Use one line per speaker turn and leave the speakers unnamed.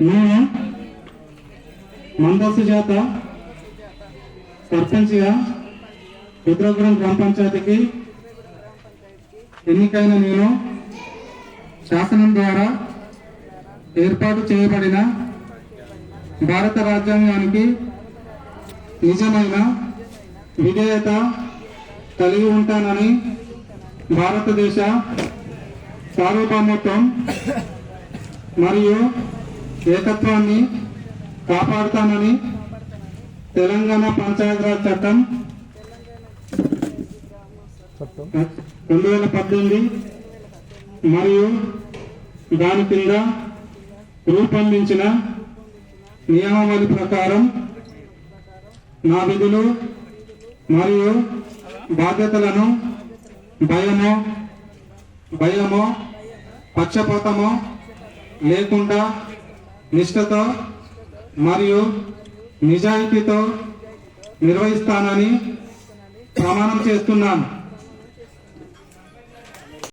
నేను మందస్సు చేత సర్పంచ్గా రుద్రపురం గ్రామ పంచాయతీకి ఎన్నికైన నేను శాసనం ద్వారా ఏర్పాటు చేయబడిన భారత రాజ్యాంగానికి నిజమైన విధేయత కలిగి ఉంటానని భారతదేశ సార్వభౌమత్వం మరియు ఏకత్వాన్ని కాపాడుతానని తెలంగాణ పంచాయతీరాజ్ చట్టం రెండు వేల పద్దెనిమిది మరియు దాని కింద రూపొందించిన నియమావళి ప్రకారం నా విధులు మరియు బాధ్యతలను భయమో భయము పక్షపాతము లేకుండా నిష్ఠతో మరియు నిజాయితీతో నిర్వహిస్తానని ప్రమాణం చేస్తున్నాను.